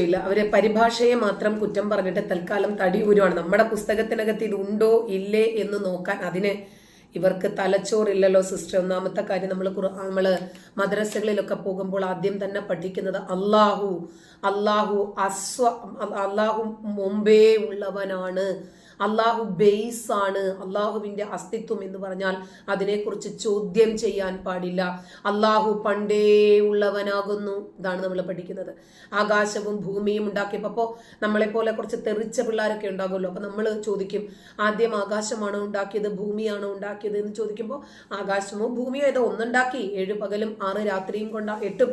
ഇല്ല. അവർ പരിഭാഷയെ മാത്രം കുറ്റം പറഞ്ഞിട്ട് തൽക്കാലം തടി ഊരുവാണ്. നമ്മുടെ പുസ്തകത്തിനകത്ത് ഇതുണ്ടോ ഇല്ലേ എന്ന് നോക്കാൻ അതിന് ഇവർക്ക് തലച്ചോറില്ലല്ലോ സിസ്റ്റർ. ഒന്നാമത്തെ കാര്യം നമ്മൾ നമ്മൾ മദ്രസകളിലൊക്കെ പോകുമ്പോൾ ആദ്യം തന്നെ പഠിക്കുന്നത് അള്ളാഹു അള്ളാഹു അസ്വ അള്ളാഹു മുമ്പേ ഉള്ളവനാണ്. അള്ളാഹു ബേസ് ആണ് അള്ളാഹുവിന്റെ അസ്തിത്വം എന്ന് പറഞ്ഞാൽ അതിനെക്കുറിച്ച് ചോദ്യം ചെയ്യാൻ പാടില്ല. അള്ളാഹു പണ്ടേ ഉള്ളവനാകുന്നു. ഇതാണ് നമ്മൾ പഠിക്കുന്നത്. ആകാശവും ഭൂമിയും ഉണ്ടാക്കിയപ്പോൾ അപ്പോൾ നമ്മളെ പോലെ കുറച്ച് തെറിച്ച പിള്ളേരൊക്കെ ഉണ്ടാകുമല്ലോ. അപ്പോൾ നമ്മൾ ചോദിക്കും ആദ്യം ആകാശമാണോ ഉണ്ടാക്കിയത്? ഭൂമിയാണോ ഉണ്ടാക്കിയത്? എന്ന് ചോദിക്കുമ്പോൾ ആകാശമോ ഭൂമിയോ ഏതോ ഒന്നുണ്ടാക്കി. ഏഴ് പകലും ആറ് രാത്രിയും കൊണ്ടാ എട്ട്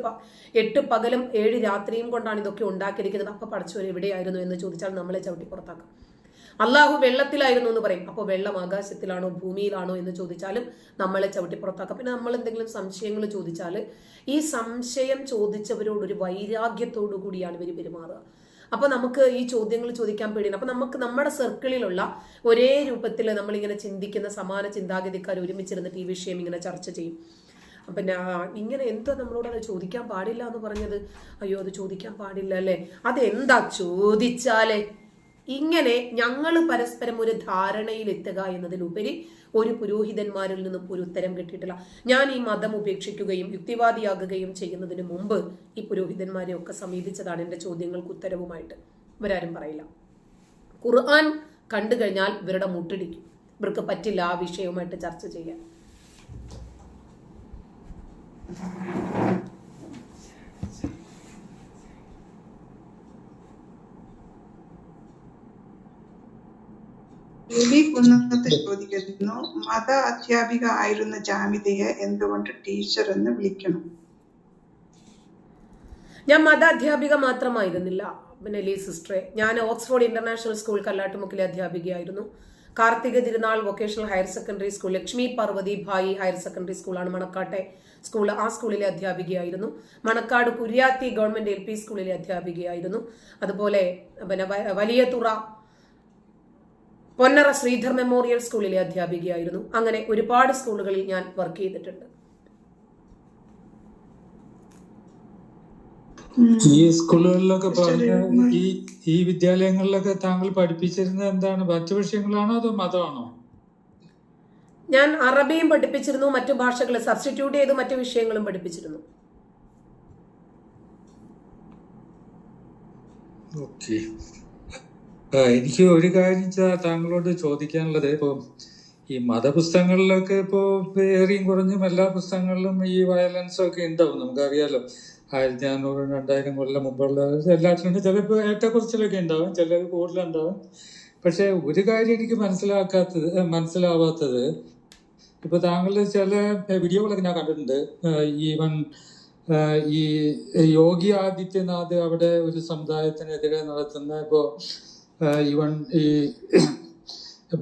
എട്ട് പകലും ഏഴ് രാത്രിയും കൊണ്ടാണ് ഇതൊക്കെ ഉണ്ടാക്കിയിരിക്കുന്നത്. അപ്പൊ പഠിച്ചവർ എവിടെയായിരുന്നു എന്ന് ചോദിച്ചാൽ നമ്മളെ ചവിട്ടി പുറത്താക്കാം. അള്ളാഹു വെള്ളത്തിലായിരുന്നു എന്ന് പറയും. അപ്പോൾ വെള്ളം ആകാശത്തിലാണോ ഭൂമിയിലാണോ എന്ന് ചോദിച്ചാലും നമ്മളെ ചവിട്ടി പുറത്താക്കാം. പിന്നെ നമ്മൾ എന്തെങ്കിലും സംശയങ്ങൾ ചോദിച്ചാൽ ഈ സംശയം ചോദിച്ചവരോട് ഒരു വൈരാഗ്യത്തോടു കൂടിയാണ് ഇവർ പെരുമാറുക. അപ്പൊ നമുക്ക് ഈ ചോദ്യങ്ങൾ ചോദിക്കാൻ പേടിയാണ്. അപ്പൊ നമുക്ക് നമ്മുടെ സർക്കിളിലുള്ള ഒരേ രൂപത്തിൽ നമ്മളിങ്ങനെ ചിന്തിക്കുന്ന സമാന ചിന്താഗതിക്കാർ ഒരുമിച്ചിരുന്നിട്ട് ഈ വിഷയം ഇങ്ങനെ ചർച്ച ചെയ്യും. പിന്നെ ഇങ്ങനെ എന്താ നമ്മളോട് അത് ചോദിക്കാൻ പാടില്ല എന്ന് പറഞ്ഞത്? അയ്യോ അത് ചോദിക്കാൻ പാടില്ല അല്ലേ? അതെന്താ ചോദിച്ചാലേ? ഇങ്ങനെ ഞങ്ങൾ പരസ്പരം ഒരു ധാരണയിൽ ധാരണയിലെത്തുക എന്നതിലുപരി ഒരു പുരോഹിതന്മാരിൽ നിന്നും ഒരു ഉത്തരം കിട്ടിയിട്ടില്ല. ഞാൻ ഈ മതം ഉപേക്ഷിക്കുകയും യുക്തിവാദിയാകുകയും ചെയ്യുന്നതിന് മുമ്പ് ഈ പുരോഹിതന്മാരെ ഒക്കെ സമീപിച്ചതാണ് എന്റെ ചോദ്യങ്ങൾക്ക് ഉത്തരവുമായിട്ട്. ഇവരാരും പറയില്ല. ഖുർആൻ കണ്ടു കഴിഞ്ഞാൽ ഇവരുടെ മുട്ടിടിക്കും. ഇവർക്ക് പറ്റില്ല ആ വിഷയവുമായിട്ട് ചർച്ച ചെയ്യാൻ. രവി കുന്നത്ത് ചോദിക്കുന്നു മത അധ്യാപിക ആയിരുന്ന ജാമിതയെ എന്തുകൊണ്ട് ടീച്ചർ എന്ന് വിളിക്കണം? ഞാൻ മത അധ്യാപിക മാത്രമായിരുന്നില്ല പിന്നെ ലീ സിസ്റ്ററെ ഞാൻ ഓക്സ്ഫോർഡ് ഇന്റർനാഷണൽ സ്കൂൾ കല്ലാട്ടുമുക്കിലെ അധ്യാപികയായിരുന്നു. Karthika Thirunal vocational higher secondary school Lakshmi Parvathi Bhai higher secondary സ്കൂളാണ് മണക്കാട്ടെ സ്കൂൾ. ആ സ്കൂളിലെ അധ്യാപികയായിരുന്നു. മണക്കാട് കുര്യാത്തി ഗവൺമെന്റ് എൽ സ്കൂളിലെ അധ്യാപികയായിരുന്നു. അതുപോലെ പിന്നെ വലിയ വലിയതുറ പൊന്നറ ശ്രീധർ മെമ്മോറിയൽ സ്കൂളിലെ അധ്യാപികയായിരുന്നു. അങ്ങനെ ഒരുപാട് സ്കൂളുകളിൽ ഞാൻ വർക്ക് ചെയ്തിട്ടുണ്ട്. ഈ സ്കൂളുകളിലൊക്കെ ഈ ഈ വിദ്യാലയങ്ങളിലൊക്കെ താങ്കൾ പഠിപ്പിച്ചിരുന്നത് എന്താണ്? മറ്റു വിഷയങ്ങളാണോ അതോ മതമാണോ? ഞാൻ അറബിയും പഠിപ്പിച്ചിരുന്നു മറ്റു ഭാഷകൾ സബ്സ്റ്റിറ്റ്യൂട്ട് ചെയ്ത് മറ്റു വിഷയങ്ങളും പഠിപ്പിച്ചിരുന്നു. ഓക്കെ. എനിക്ക് ഒരു കാര്യം താങ്കളോട് ചോദിക്കാനുള്ളത്. ഇപ്പൊ ഈ മതപുസ്തകങ്ങളിലൊക്കെ ഇപ്പോ ഏറിയും കുറഞ്ഞും എല്ലാ പുസ്തകങ്ങളിലും ഈ വയലൻസ് ഒക്കെ ഉണ്ടാവും. നമുക്കറിയാലോ ആയിരത്തി നാനൂറ് രണ്ടായിരം കൊല്ലം മുമ്പുള്ള എല്ലാത്തിലും ചിലപ്പോൾ ഏറ്റക്കുറച്ചിലൊക്കെ ഉണ്ടാവും ചിലർ കൂടുതലുണ്ടാവും. പക്ഷെ ഒരു കാര്യം എനിക്ക് മനസ്സിലാക്കാത്തത് മനസ്സിലാവാത്തത് ഇപ്പൊ താങ്കൾ ചില വീഡിയോകളൊക്കെ ഞാൻ കണ്ടിട്ടുണ്ട്. ഈവൻ ഈ യോഗി ആദിത്യനാഥ് അവിടെ ഒരു സമുദായത്തിനെതിരെ നടത്തുന്ന ഇപ്പോ ഈവൻ ഈ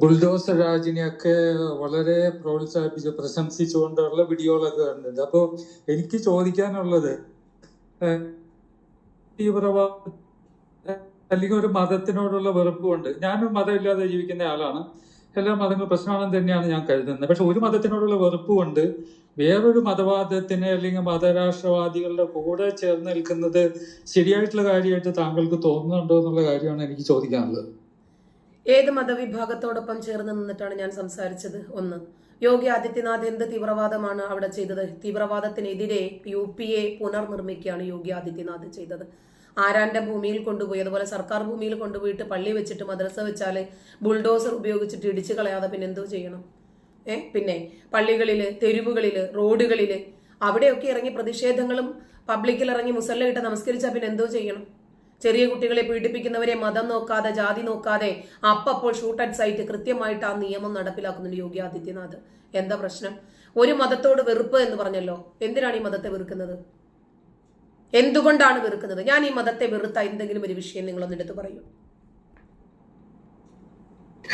ബുൾഡോസർ രാജിനെയൊക്കെ വളരെ പ്രോത്സാഹിപ്പിച്ച് പ്രശംസിച്ചുകൊണ്ടുള്ള വീഡിയോകളൊക്കെ കണ്ടിട്ടുണ്ട്. അപ്പോ എനിക്ക് ചോദിക്കാനുള്ളത് തീവ്രവാദ അല്ലെങ്കിൽ ഒരു മതത്തിനോടുള്ള വെറുപ്പുണ്ട് ഞാനും മതമില്ലാതെ ജീവിക്കുന്ന ആളാണ്. എല്ലാ മതങ്ങളും പ്രശ്നമാണെന്ന് തന്നെയാണ് ഞാൻ കരുതുന്നത്. പക്ഷെ ഒരു മതത്തിനോടുള്ള വെറുപ്പ് കൊണ്ട് വേറൊരു മതവാദത്തിന് അല്ലെങ്കിൽ മതരാഷ്ട്രവാദികളുടെ കൂടെ ചേർന്ന് നിൽക്കുന്നത് ശരിയായിട്ടുള്ള കാര്യമായിട്ട് താങ്കൾക്ക് തോന്നുന്നുണ്ടോ എന്നുള്ള കാര്യമാണ് എനിക്ക് ചോദിക്കാനുള്ളത്. ഏത് മതവിഭാഗത്തോടൊപ്പം ചേർന്ന് നിന്നിട്ടാണ് ഞാൻ സംസാരിച്ചത്? ഒന്ന് യോഗി ആദിത്യനാഥ് എന്ത് തീവ്രവാദമാണ് അവിടെ ചെയ്തത്? തീവ്രവാദത്തിനെതിരെ യു പി എ പുനർനിർമ്മിക്കുകയാണ് യോഗി ആദിത്യനാഥ് ചെയ്തത്. ആരാന്റെ ഭൂമിയിൽ കൊണ്ടുപോയി? അതുപോലെ സർക്കാർ ഭൂമിയിൽ കൊണ്ടുപോയിട്ട് പള്ളി വെച്ചിട്ട് മദ്രസ വെച്ചാൽ ബുൾഡോസർ ഉപയോഗിച്ചിട്ട് ഇടിച്ചു കളയാതെ പിന്നെ എന്തോ ചെയ്യണം? ഏ? പിന്നെ പള്ളികളിൽ തെരുവുകളിൽ റോഡുകളിൽ അവിടെയൊക്കെ ഇറങ്ങി പ്രതിഷേധങ്ങളും പബ്ലിക്കിൽ ഇറങ്ങി മുസല്ല ഇട്ട് നമസ്കരിച്ചാൽ പിന്നെ എന്തോ ചെയ്യണം? ചെറിയ കുട്ടികളെ പീഡിപ്പിക്കുന്നവരെ മതം നോക്കാതെ ജാതി നോക്കാതെ അപ്പപ്പോൾ ഷൂട്ട് അറ്റ് സൈറ്റ് കൃത്യമായിട്ട് ആ നിയമം നടപ്പിലാക്കുന്നുണ്ട് യോഗി ആദിത്യനാഥ്. എന്താ പ്രശ്നം? ഒരു മതത്തോട് വെറുപ്പ് എന്ന് പറഞ്ഞല്ലോ. എന്തിനാണ് ഈ മതത്തെ വെറുക്കുന്നത്? എന്തുകൊണ്ടാണ് വെറുക്കുന്നത്? ഞാൻ ഈ മതത്തെ വെറുത്ത എന്തെങ്കിലും ഒരു വിഷയം നിങ്ങളൊന്ന് എടുത്ത് പറയൂ.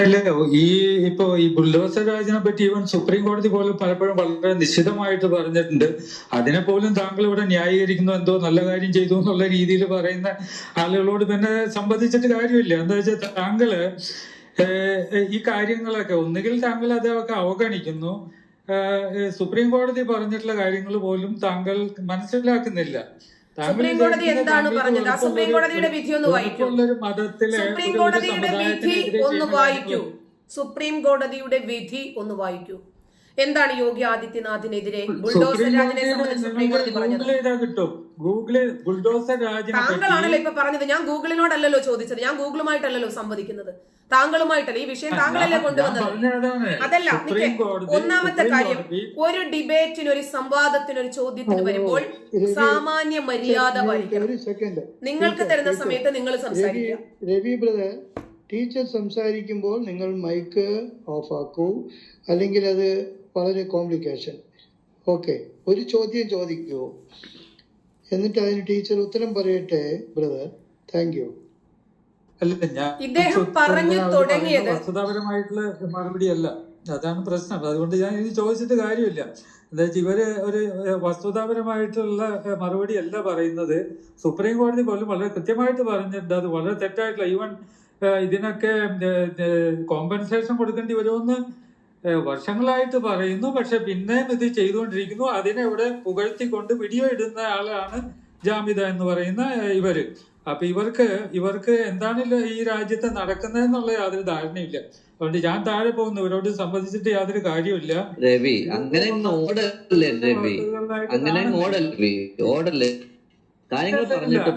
അല്ല ഈ ഇപ്പോ ഈ ബുൾഡോസർ രാജിനെ പറ്റി ഈവൻ സുപ്രീം കോടതി പോലും പലപ്പോഴും വളരെ നിശ്ചിതമായിട്ട് പറഞ്ഞിട്ടുണ്ട്. അതിനെ പോലും താങ്കൾ ഇവിടെ ന്യായീകരിക്കുന്നു എന്തോ നല്ല കാര്യം ചെയ്തു എന്നുള്ള രീതിയിൽ പറയുന്ന ആളുകളോട് പിന്നെ സംബന്ധിച്ചിട്ട് കാര്യമില്ല. എന്താ വെച്ചാൽ താങ്കൾ ഈ കാര്യങ്ങളൊക്കെ ഒന്നുകിൽ താങ്കൾ അതൊക്കെ അവഗണിക്കുന്നു. സുപ്രീം കോടതി പറഞ്ഞിട്ടുള്ള കാര്യങ്ങൾ പോലും താങ്കൾ മനസ്സിലാക്കുന്നില്ല. സുപ്രീം കോടതി എന്താണ് പറഞ്ഞത്? ആ സുപ്രീം കോടതിയുടെ വിധി ഒന്ന് വായിക്കൂ. സുപ്രീം കോടതിയുടെ വിധി ഒന്ന് വായിക്കൂ. സുപ്രീം കോടതിയുടെ വിധി ഒന്ന് വായിക്കൂ. എന്താണ് യോഗി ആദിത്യനാഥിനെതിരെ ബുൾഡോസർ രാജിനെ സംബന്ധിച്ച് സുപ്രീം കോടതി പറഞ്ഞത്? ബുൾഡോസർ താങ്കളാണല്ലോ ഇപ്പൊ പറഞ്ഞത്. ഞാൻ ഗൂഗിളിനോടല്ലല്ലോ ചോദിച്ചത്. ഞാൻ ഗൂഗിളുമായിട്ടല്ലല്ലോ സംവദിക്കുന്നത്. താങ്കളുമായിട്ടല്ല? ഈ വിഷയം താങ്കളല്ലേ കൊണ്ടുവന്നത്? അതല്ല ഒന്നാമത്തെ കാര്യം ഒരു ഡിബേറ്റിന് ഒരു സംവാദത്തിന് ഒരു ചോദ്യത്തിന് വരുമ്പോൾ സാമാന്യ മര്യാദ പാലിക്കണം നിങ്ങൾക്ക് തരുന്ന സമയത്ത് നിങ്ങൾ സംസാരിക്കുക. രവി ബ്രദർ ടീച്ചർ സംസാരിക്കുമ്പോൾ നിങ്ങൾ മൈക്ക് ഓഫ് ആക്കൂ അല്ലെങ്കിൽ അത് വളരെ കോംപ്ലിക്കേഷൻ ഓക്കെ ഒരു ചോദ്യം ചോദിക്കൂ. എന്നിട്ട് അതിന് ടീച്ചർ ഉത്തരം പറയട്ടെ ബ്രദർ താങ്ക് യു അല്ല ഞാൻ ഇദ്ദേഹം പറഞ്ഞു തുടങ്ങിയത് വസ്തുതാപരമായിട്ടുള്ള മറുപടി അല്ല അതാണ് പ്രശ്നം. അതുകൊണ്ട് ഞാൻ ഇത് ചോദിച്ചിട്ട് കാര്യമില്ല. എന്താ വെച്ചാൽ ഇവർ ഒരു വസ്തുതാപരമായിട്ടുള്ള മറുപടി അല്ല പറയുന്നത്. സുപ്രീം കോടതി പോലും വളരെ കൃത്യമായിട്ട് പറഞ്ഞിട്ടുണ്ട്. അത് വളരെ തെറ്റായിട്ടുള്ള ഈവൻ ഇതിനൊക്കെ കോമ്പൻസേഷൻ കൊടുക്കേണ്ടി വരുമെന്ന് വർഷങ്ങളായിട്ട് പറയുന്നു. പക്ഷെ പിന്നെയും ഇത് ചെയ്തുകൊണ്ടിരിക്കുന്നു. അതിനെ ഇവിടെ പുകഴ്ത്തിക്കൊണ്ട് വീഡിയോ ഇടുന്ന ആളാണ് ജാമിത എന്ന് പറയുന്ന ഇവർ. അപ്പൊ ഇവർക്ക് ഇവർക്ക് എന്താണ് ഈ രാജ്യത്ത് നടക്കുന്നതെന്നുള്ള യാതൊരു ധാരണയില്ല. അതുകൊണ്ട് ഞാൻ താഴെ പോകുന്നു. ഇവരോട് സംബന്ധിച്ചിട്ട് യാതൊരു കാര്യമില്ല രവി അങ്ങനെ അങ്ങ് ഓടല്ലേ രവി? അങ്ങനെ ഓടല്ലേ? കാര്യങ്ങൾ പറഞ്ഞിട്ട്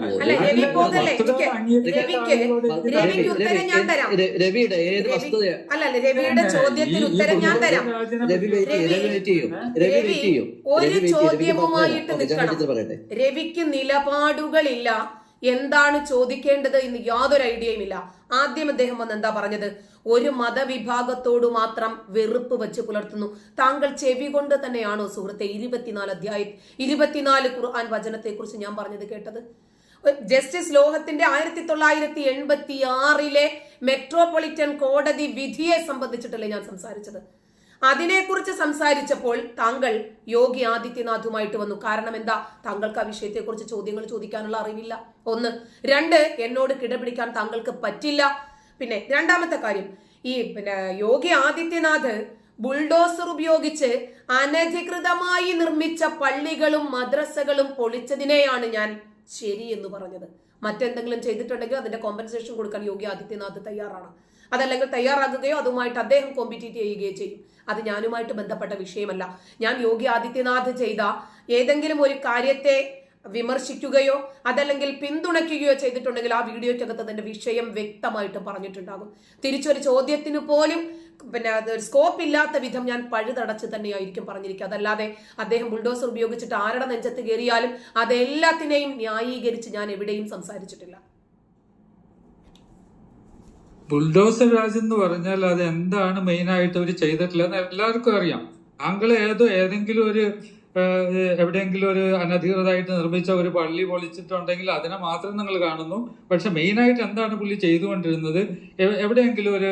രവിയുടെ ഏത് വസ്തുത രവിയുടെ ചോദ്യത്തിന് ഉത്തരം ഞാൻ തരാം. രവി വെയിറ്റ് ചെയ്യും രവി വെയിറ്റ് ചെയ്യും. ഒരു ചോദ്യവുമായിട്ട്. പറയട്ടെ. രവിക്ക് നിലപാടുകളില്ല. എന്താണ് ചോദിക്കേണ്ടത് എന്ന് യാതൊരു ഐഡിയയും ഇല്ല. ആദ്യം അദ്ദേഹം വന്ന് എന്താ പറഞ്ഞത്? ഒരു മതവിഭാഗത്തോട് മാത്രം വെറുപ്പ് വെച്ച് പുലർത്തുന്നു. താങ്കൾ ചെവി കൊണ്ട് തന്നെയാണോ സുഹൃത്തെ ഇരുപത്തിനാല് അധ്യായ ഇരുപത്തിനാല് ഖുർആൻ വചനത്തെ കുറിച്ച് ഞാൻ പറഞ്ഞത് കേട്ടത്? ജസ്റ്റിസ് ലോഹത്തിന്റെ ആയിരത്തി തൊള്ളായിരത്തി എൺപത്തി ആറിലെ മെട്രോപൊളിറ്റൻ കോടതി വിധിയെ സംബന്ധിച്ചിട്ടല്ലേ ഞാൻ സംസാരിച്ചത്. അതിനെക്കുറിച്ച് സംസാരിച്ചപ്പോൾ താങ്കൾ യോഗി ആദിത്യനാഥുമായിട്ട് വന്നു. കാരണം എന്താ? താങ്കൾക്ക് ആ വിഷയത്തെക്കുറിച്ച് ചോദ്യങ്ങൾ ചോദിക്കാനുള്ള അറിവില്ല. ഒന്ന്. രണ്ട് എന്നോട് കിടപിടിക്കാൻ താങ്കൾക്ക് പറ്റില്ല. പിന്നെ രണ്ടാമത്തെ കാര്യം. ഈ പിന്നെ യോഗി ആദിത്യനാഥ് ബുൾഡോസർ ഉപയോഗിച്ച് അനധികൃതമായി നിർമ്മിച്ച പള്ളികളും മദ്രസകളും പൊളിച്ചതിനെയാണ് ഞാൻ ശരി എന്ന് പറഞ്ഞത്. മറ്റെന്തെങ്കിലും ചെയ്തിട്ടുണ്ടെങ്കിൽ അതിന്റെ കോമ്പൻസേഷൻ കൊടുക്കാൻ യോഗി ആദിത്യനാഥ് തയ്യാറാണ്. അതല്ലെങ്കിൽ തയ്യാറാകുകയോ അതുമായിട്ട് അദ്ദേഹം കോമ്പറ്റീറ്റ് ചെയ്യുകയോ ചെയ്യും. അത് ഞാനുമായിട്ട് ബന്ധപ്പെട്ട വിഷയമല്ല. ഞാൻ യോഗി ആദിത്യനാഥ് ചെയ്ത ഏതെങ്കിലും ഒരു കാര്യത്തെ വിമർശിക്കുകയോ അതല്ലെങ്കിൽ പിന്തുണയ്ക്കുകയോ ചെയ്തിട്ടുണ്ടെങ്കിൽ ആ വീഡിയോയ്ക്കകത്ത് അതിന്റെ വിഷയം വ്യക്തമായിട്ട് പറഞ്ഞിട്ടുണ്ടാകും. തിരിച്ചൊരു ചോദ്യത്തിന് പോലും പിന്നെ അത് സ്കോപ്പ് ഇല്ലാത്ത വിധം ഞാൻ പഴുതടച്ച് തന്നെയായിരിക്കും പറഞ്ഞിരിക്കുക. അതല്ലാതെ അദ്ദേഹം ബുൾഡോസർ ഉപയോഗിച്ചിട്ട് ആരുടെ നെഞ്ചത്ത് കയറിയാലും അതെല്ലാത്തിനെയും ന്യായീകരിച്ച് ഞാൻ എവിടെയും സംസാരിച്ചിട്ടില്ല. ബുൾഡോസർ രാജ് എന്ന് പറഞ്ഞാൽ അത് എന്താണ് മെയിൻ ആയിട്ട് അവർ ചെയ്തിട്ടുള്ളതെന്ന് എല്ലാവർക്കും അറിയാം. താങ്കൾ ഏതോ ഏതെങ്കിലും ഒരു എവിടെയെങ്കിലും ഒരു അനധികൃതമായിട്ട് നിർമ്മിച്ച ഒരു പള്ളി പൊളിച്ചിട്ടുണ്ടെങ്കിൽ അതിനെ മാത്രം നിങ്ങൾ കാണുന്നു. പക്ഷെ മെയിൻ ആയിട്ട് എന്താണ് പുള്ളി ചെയ്തുകൊണ്ടിരുന്നത്? എവിടെയെങ്കിലും ഒരു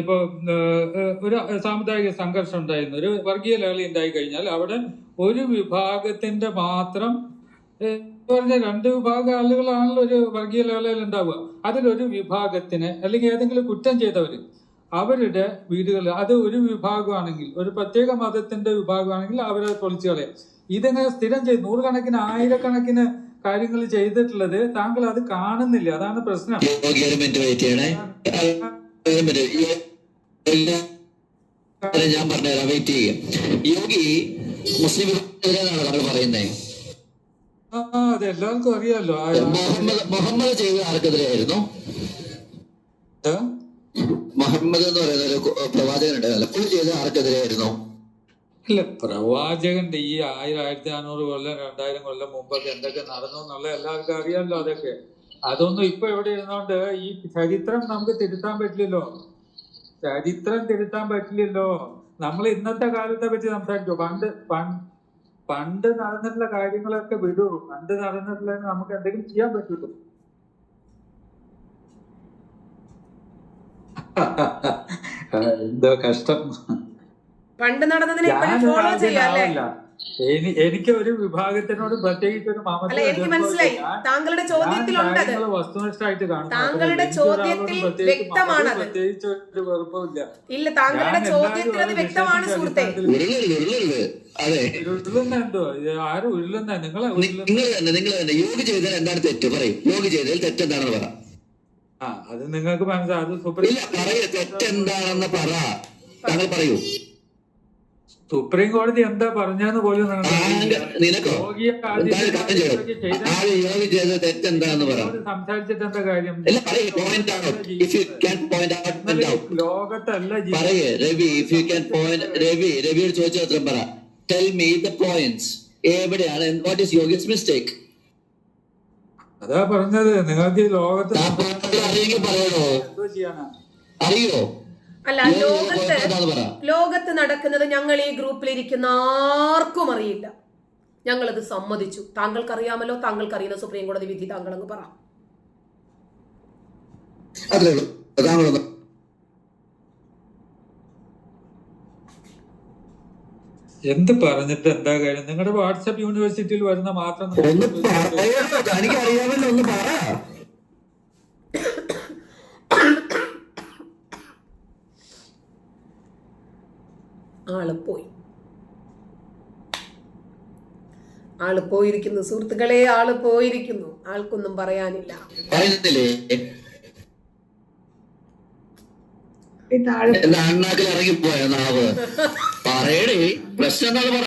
ഇപ്പോൾ ഒരു സാമുദായിക സംഘർഷം ഉണ്ടായിരുന്നു. ഒരു വർഗീയ ലഹളി ഉണ്ടായി കഴിഞ്ഞാൽ അവിടെ ഒരു വിഭാഗത്തിന്റെ മാത്രം പറഞ്ഞ രണ്ട് വിഭാഗം ആളുകളാണല്ലോ ഒരു വർഗീയ ലേളയിൽ ഉണ്ടാവുക. അതിലൊരു വിഭാഗത്തിന് അല്ലെങ്കിൽ ഏതെങ്കിലും കുറ്റം ചെയ്തവര് അവരുടെ വീടുകൾ അത് ഒരു വിഭാഗമാണെങ്കിൽ ഒരു പ്രത്യേക മതത്തിന്റെ വിഭാഗമാണെങ്കിൽ അവരെ പൊളിച്ചു കളയാം. ഇതെങ്ങനെ സ്ഥിരം ചെയ്ത് നൂറുകണക്കിന് ആയിരക്കണക്കിന് കാര്യങ്ങൾ ചെയ്തിട്ടുള്ളത് താങ്കൾ അത് കാണുന്നില്ല. അതാണ് പ്രശ്നം. ഞാൻ പറഞ്ഞുതരാം. വെയിറ്റ് ചെയ്യുക. യോഗി മുസ്ലിം താങ്കൾ പറയുന്നത് അത് എല്ലാവർക്കും അറിയാലോ. ആ- മുഹമ്മദ് ചെയ്ത ആർക്കെതിരെയായിരുന്നു? മുഹമ്മദ് എന്ന് പറയുന്ന ഒരു പ്രവാചകൻ ഉണ്ടായിരുന്നു പുള്ളി ചെയ്ത ആർക്കെതിരെയായിരുന്നു? ഇല്ല പ്രവാചകന്റെ ഈ ആയിരം ആയിരത്തി അഞ്ഞൂറ് കൊല്ലം രണ്ടായിരം കൊല്ലം മുമ്പൊക്കെ എന്തൊക്കെ നടന്നു എന്നുള്ള എല്ലാവർക്കും അറിയാമല്ലോ അതൊക്കെ. അതൊന്നും ഇപ്പൊ എവിടെ ഇരുന്നോണ്ട് ഈ ചരിത്രം നമുക്ക് തിരുത്താൻ പറ്റില്ലല്ലോ. ചരിത്രം തിരുത്താൻ പറ്റില്ലല്ലോ. നമ്മൾ ഇന്നത്തെ കാലത്തെ പറ്റി സംസാരിച്ചു. പണ്ട് പണ്ട് പണ്ട് നടന്നിട്ടുള്ള കാര്യങ്ങളൊക്കെ വിടൂ. പണ്ട് നടന്നിട്ടുള്ള നമുക്ക് എന്തെങ്കിലും ചെയ്യാൻ പറ്റുള്ളൂ എന്തോ കഷ്ടം. പണ്ട് നടന്നതിനെ ഫോളോ ചെയ്യാം അല്ലേ? രാജനാവില്ല എനി- എനിക്ക് ഒരു വിഭാഗത്തിനോട് പ്രത്യേകിച്ച് ഒരു അല്ല എനിക്ക് മനസ്സിലായി. താങ്കളുടെ വസ്തുനിഷ്ഠമായിട്ട് കാണുന്നു താങ്കളുടെ ചോദ്യത്തിൽ വ്യക്തമാണ് പ്രത്യേകിച്ച്. ഒരു ഇല്ല താങ്കളുടെ ചോദ്യത്തിൽ അത് വ്യക്തമാണ് സുഹൃത്തെ. അതെ. ആരും ഉരുളുന്ന നിങ്ങളെ ഉരുളുന്ന നിങ്ങൾ തന്നെ നിങ്ങൾ തന്നെ. യോഗ ചെയ്താൽ എന്താണ് തെറ്റ്? പറയും. യോഗ ചെയ്താൽ തെറ്റെന്താണെന്ന് പറ. ആ അത് നിങ്ങൾക്ക് മനസ്സിലാവും അത് സൂപ്പർ ഇല്ല പറയൂ. തെറ്റെന്താണെന്ന് പറ. താങ്കൾ പറയൂ. സുപ്രീം കോടതി എന്താ പറഞ്ഞെന്ന് പോലും സംസാരിച്ചിട്ട് എന്താ കാര്യം ലോകത്തല്ല ജീവി- പറയേ Ravi if you can point Ravi രവിയോട് ചോദിച്ച ഉത്തരം പറ. ടെൽ മീ ദ പോയിന്റ്സ് എവിടെയാണ്? വാട്ട് ഈസ് യോഗസ് മിസ്റ്റേക്ക് അതാ പറഞ്ഞത്. നിങ്ങൾക്ക് ലോകത്ത് അറിയോ? അല്ല ലോകത്ത് ലോകത്ത് നടക്കുന്നത് ഞങ്ങൾ ഈ ഗ്രൂപ്പിൽ ഇരിക്കുന്ന ആർക്കും അറിയില്ല. ഞങ്ങളത് സമ്മതിച്ചു. താങ്കൾക്ക് അറിയാമല്ലോ താങ്കൾക്ക് അറിയുന്ന സുപ്രീം കോടതി വിധി താങ്കൾ അങ്ങ് പറ. എന്ത് പറഞ്ഞിട്ട് എന്താ കാര്യം? നിങ്ങളുടെ വാട്സപ്പ് യൂണിവേഴ്സിറ്റിയിൽ വരുന്ന മാത്രം ഒന്ന് പറ. ആൾ പോയി. ആൾ പോയിരിക്കുന്നു. സുഹൃത്തുക്കളെ ആൾ പോയിരിക്കുന്നു. ആൾക്കൊന്നും പറയാനില്ല. അണ്ണാക്കിൽ ഇറങ്ങിപ്പോയ നാവ്. പറയണേ പ്രശ്നം പറ.